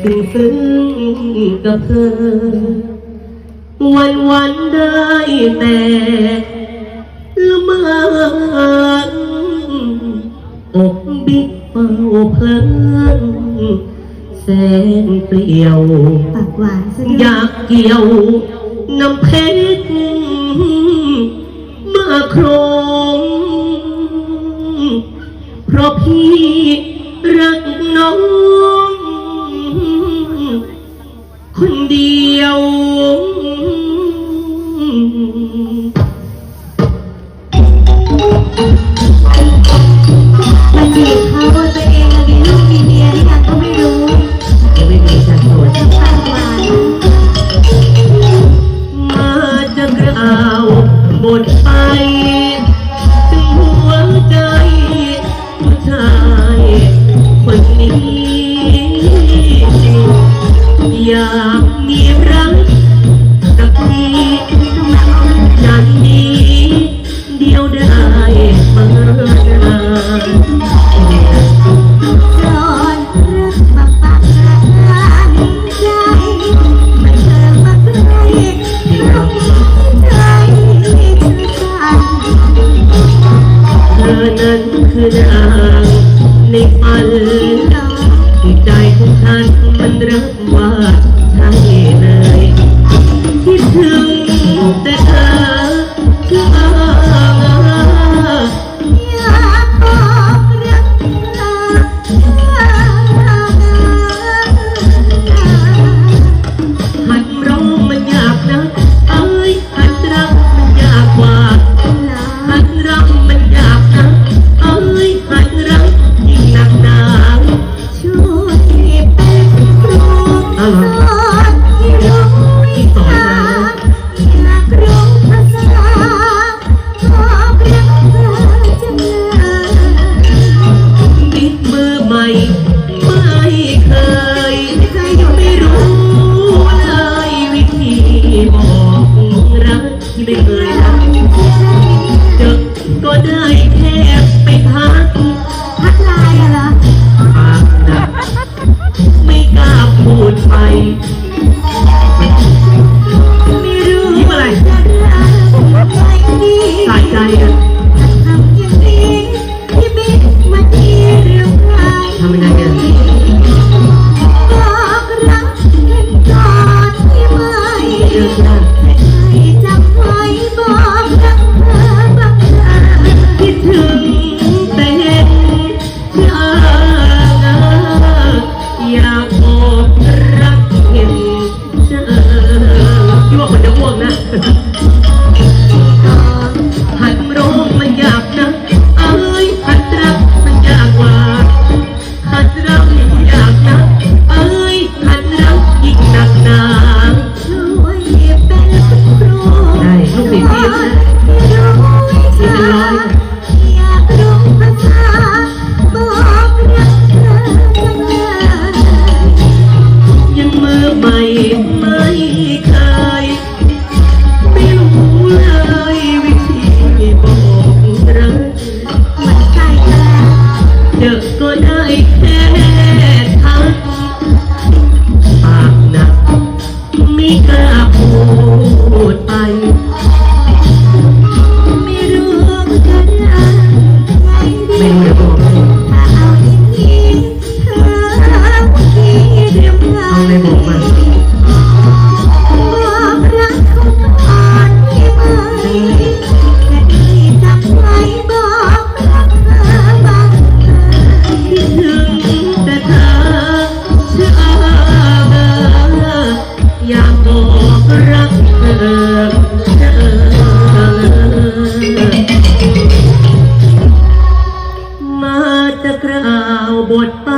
ซึ้งซึ้งกับเธอ วันวันได้แต่ละเมื่อกบิ๊กเป่าเพลิงแสนเปลี่ยว ปากหวานอยากเกี่ยวน้ำเพชรมื่ครองเพราะพี่ หัวใจผู้ชายคนนี้ อยากมีรักกับพี่นันนี้ เดียวได้มาน ที่ไม่เคยรักเจอก็ได้แค่ไปพักทักไลน์เหรอพักนะไม่กล้าพูดไปไม่รู้อะไรใส่ใจอะ อบรักเข็มเจ้าพี่ว่าคนจะอ้วกนะ มาจะกล่าวบทไป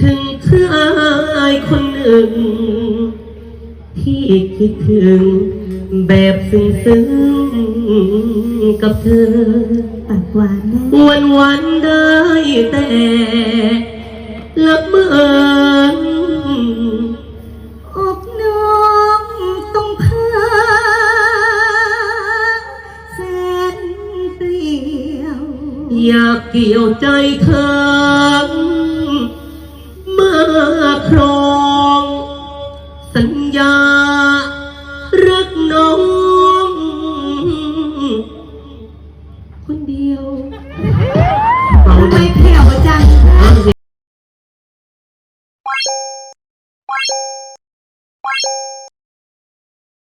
ถึงเธอายคนหนึ่ง ที่คิดถึงแบบซึ้งซึ้งกับเธอ ปากหวานนวันวันได้แต่ละเมื่อ อยากเกี่ยวใจเธอมาครอง สัญญา รักน้อง คนเดียวเอาไม่แพ้